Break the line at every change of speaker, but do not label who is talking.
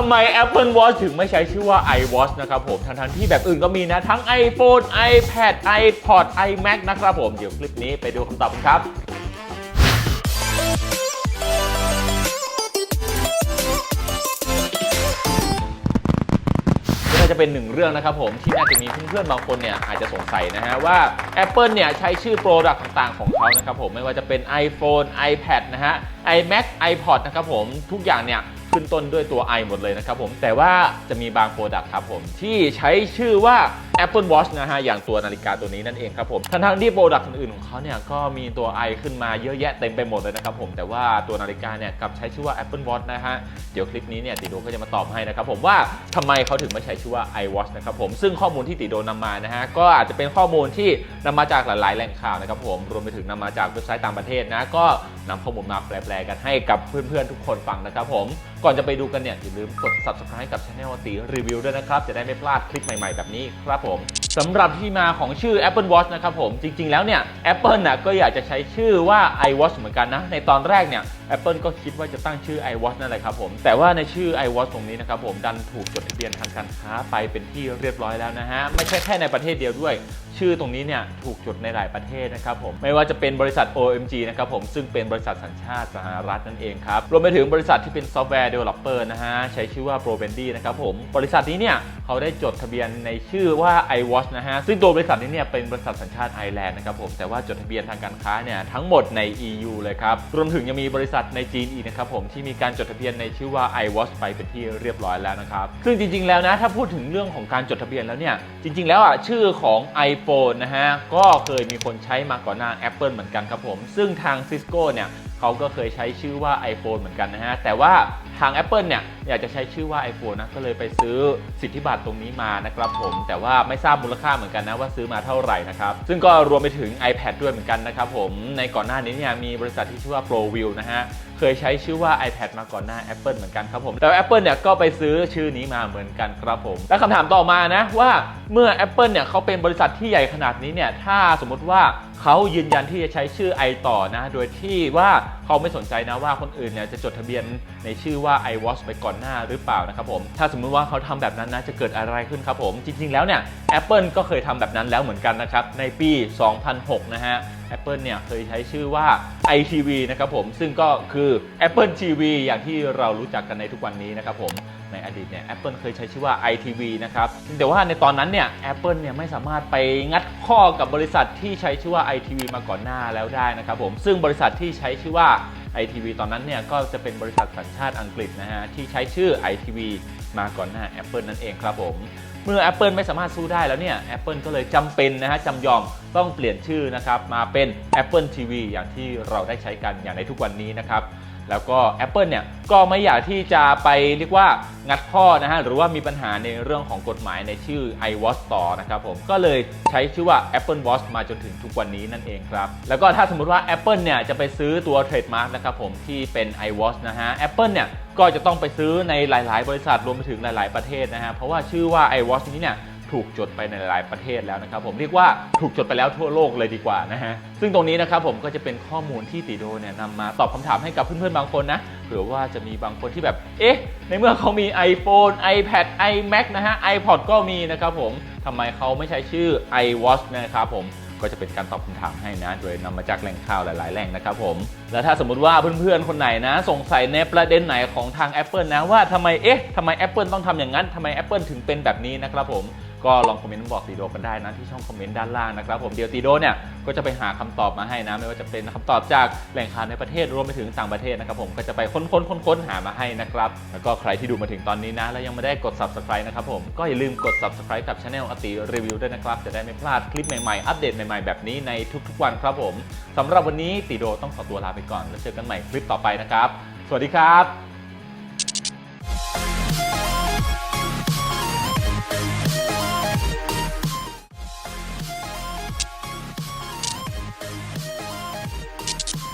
ทำไม Apple Watch ถึงไม่ใช้ชื่อว่า iWatch นะครับผม ทั้งๆที่แบบอื่นก็มีนะ ทั้ง iPhone iPad iPod iMac นะครับผม เดี๋ยวคลิปนี้ไปดูคำตอบกันครับก็น่าจะเป็นหนึ่งเรื่องนะครับผมที่น่าจะมีเพื่อนๆบางคนเนี่ยอาจจะสงสัยนะฮะว่า Apple เนี่ยใช้ชื่อโปรดักต์ต่างๆของเขานะครับผมไม่ว่าจะเป็น iPhone iPad นะฮะ iMac iPod นะครับผมทุกอย่างเนี่ย ขึ้นต้นด้วยตัว i หมดเลยนะครับผมแต่ว่าจะมีบางโปรดักต์ครับผมที่ใช้ชื่อว่า Apple Watch นะฮะ อย่างตัวนาฬิกาตัวนี้นั่นเองครับผมทั้งๆที่โปรดักต์อื่นๆของเขาเนี่ยก็มีตัว i ขึ้นมาเยอะแยะเต็มไปหมดเลยนะครับผม แต่ว่าตัวนาฬิกาเนี่ยกลับใช้ชื่อว่า Apple Watch นะฮะ เดี๋ยวคลิปนี้เนี่ยติโดก็จะมาตอบให้นะครับผมว่าทำไมเขาถึงไม่ใช้ชื่อว่า iWatch นะครับผม ซึ่งข้อมูลที่ติโดนำมานะฮะ ก็อาจจะเป็นข้อมูลที่นำมาจากหลายๆแหล่งข่าวนะครับผม รวมไปถึงนำมาจากเว็บไซต์ต่างประเทศนะ ก็นำข้อมูลมาแปลๆกันให้กับเพื่อนๆทุกคนฟังนะครับผม ก่อนจะไปดูกันเนี่ยอย่าลืมกด subscribe กับ channel ตีรีวิวด้วยนะครับ จะได้ไม่พลาดคลิปใหม่ๆแบบนี้ครับผมสำหรับที่มาของชื่อ Apple Watch นะครับผมจริง ๆ แล้วเนี่ย Apple นะก็อยากจะใช้ชื่อว่า iWatch เหมือนกันนะ ในตอนแรกเนี่ย Apple ก็คิดว่าจะตั้งชื่อ iWatch นั่นแหละครับผมแต่ว่าในชื่อ iWatch ตรงนี้นะครับผมดันถูกจดทะเบียนทางการค้าไปเป็นที่เรียบร้อยแล้วนะฮะไม่ใช่แค่ในประเทศเดียวด้วย ชื่อตรงนี้เนี่ยถูกจดในหลายประเทศนะครับผมไม่ว่าจะเป็นบริษัท OMG นะครับผมซึ่งเป็นบริษัทสัญชาติสหรัฐนั่นเองครับรวมไปถึงบริษัทที่เป็นซอฟต์แวร์เดเวลลอปเปอร์นะฮะใช้ชื่อว่า ProBendy นะครับผมบริษัทนี้เนี่ยเขาได้จดทะเบียนในชื่อว่า iWatch นะฮะซึ่งตัวบริษัทนี้เนี่ยเป็นบริษัทสัญชาติไอร์แลนด์นะครับผมแต่ว่าจดทะเบียนทางการค้าเนี่ยทั้งหมดใน EU เลยครับรวมถึงยังมีบริษัทในจีนอีกนะครับผมที่มีการจดทะเบียนในชื่อว่า iWatch ไปเป็นที่เรียบร้อยแล้วนะครับซึ่งจริง ๆแล้วนะถ้าพูดถึงเรื่องของการจดทะเบียนแล้วเนี่ยจริง ๆ แล้วอะชื่อของ iPhone นะฮะ ก็เคยมีคนใช้มาก่อนหน้า Apple เหมือนกันครับผม ซึ่งทาง Cisco เนี่ยเขาก็เคยใช้ชื่อว่า iPhone เหมือนกันนะฮะ แต่ว่า ทาง Apple เนี่ยอยากจะใช้ชื่อว่า iPhone นะก็เลยไปซื้อสิทธิบัตรตรงนี้มานะครับผม แต่ว่าไม่ทราบมูลค่าเหมือนกันนะว่าซื้อมาเท่าไหร่นะครับ ซึ่งก็รวมไปถึง iPad ด้วยเหมือนกันนะครับผม ในก่อนหน้านี้เนี่ยมีบริษัทที่ชื่อว่า ProView นะฮะเคยใช้ชื่อว่า iPad มาก่อนหน้า Apple เหมือนกันครับผม แต่ Apple เนี่ยก็ไปซื้อชื่อนี้มาเหมือนกันครับผม และคำถามต่อมานะว่าเมื่อ Apple เนี่ยเขาเป็นบริษัทที่ใหญ่ขนาดนี้เนี่ยถ้าสมมติว่า เขายืนยันที่จะใช้ชื่อ i ต่อนะ โดยที่ว่าเขาไม่สนใจนะว่าคนอื่นเนี่ยจะจดทะเบียนในชื่อว่า iWatch ไปก่อนหน้าหรือเปล่านะครับผม ถ้าสมมุติว่าเขาทำแบบนั้นนะจะเกิดอะไรขึ้นครับผม จริง ๆ แล้วเนี่ย Apple ก็เคยทำแบบนั้นแล้วเหมือนกันนะครับ ในปี 2006 นะฮะ Apple เนี่ยเคยใช้ชื่อว่า iTV นะครับผม ซึ่งก็คือ Apple TV อย่างที่เรารู้จักกันในทุกวันนี้นะครับผม ในอดีตเนี่ย Apple เคยใช้ชื่อว่า iTV นะครับแต่ว่าในตอนนั้นเนี่ย Apple เนี่ยไม่สามารถไปงัดข้อกับบริษัทที่ใช้ชื่อว่า iTV มาก่อนหน้าแล้วได้นะครับผมซึ่งบริษัทที่ใช้ชื่อว่า iTV ตอนนั้นเนี่ยก็จะเป็นบริษัทสัญชาติอังกฤษนะฮะที่ใช้ชื่อ iTV มาก่อนหน้า Apple นั่นเองครับผมเมื่อ Apple ไม่สามารถสู้ได้แล้วเนี่ย Apple ก็เลยจำเป็นนะฮะจำยอมต้องเปลี่ยนชื่อนะครับมาเป็น Apple TV อย่างที่เราได้ใช้กันอย่างในทุกวันนี้นะครับ แล้วก็ Apple เนี่ยก็ไม่อยากที่จะไปเรียกว่างัดข้อนะฮะหรือว่ามีปัญหาในเรื่องของกฎหมายในชื่อ iWatch ต่อนะครับผมก็เลยใช้ชื่อว่า Apple Watch มาจนถึงทุกวันนี้นั่นเองครับแล้วก็ถ้าสมมติว่า Apple เนี่ยจะไปซื้อตัวเทรดมาร์กนะครับผมที่เป็น iWatch นะฮะ Apple เนี่ยก็จะต้องไปซื้อในหลาย ๆ บริษัทรวมไปถึงหลาย ๆ ประเทศนะฮะเพราะว่าชื่อว่า iWatch นี้เนี่ย ถูกจดไปในหลายประเทศแล้วนะครับผมเรียกว่าถูกจดไปแล้วทั่วโลกเลยดีกว่านะฮะซึ่งตรงนี้นะครับผมก็จะเป็นข้อมูลที่ติโดเนี่ยนำมาตอบคำถามให้กับเพื่อนๆบางคนนะเผื่อว่าจะมีบางคนที่แบบเอ๊ะในเมื่อเขามี iPhone iPad iMac นะฮะ iPod ก็มีนะครับผมทำไมเขาไม่ใช้ชื่อ iWatch นะครับผมก็จะเป็นการตอบคำถามให้นะ โดยนำมาจากแหล่งข่าวหลาย ๆ แหล่งนะครับผม แล้วถ้าสมมุติว่าเพื่อน ๆ คนไหนนะ สงสัยในประเด็นไหนของทาง Apple นะว่าทำไมเอ๊ะทำไม Apple ต้องทำอย่างนั้นทำไม Apple ถึงเป็นแบบนี้นะครับผม ก็ลองคอมเมนต์บอกตีโดกันได้นะที่ช่องคอมเมนต์ด้านล่างนะครับผมเดี๋ยวตีโดเนี่ยก็จะไปหาคำตอบมาให้นะ ไม่ว่าจะเป็นคำตอบจากแหล่งข่าวในประเทศรวมไปถึงต่างประเทศนะครับผมก็จะไปค้นค้นค้นค้นหามาให้นะครับแล้วก็ใครที่ดูมาถึงตอนนี้นะ แล้วยังไม่ได้กด subscribe นะครับผมก็อย่าลืมกด subscribe กับช anel อติรีวิวด้วยนะครับจะได้ไม่พลาดคลิปใหม่ๆอัปเดตใหม่ๆแบบนี้ในทุกๆวันครับผมสำหรับวันนี้ตีโดต้องขอตัวลาไปก่อนแล้วเจอกันใหม่คลิปต่อไปนะครับ สวัสดีครับ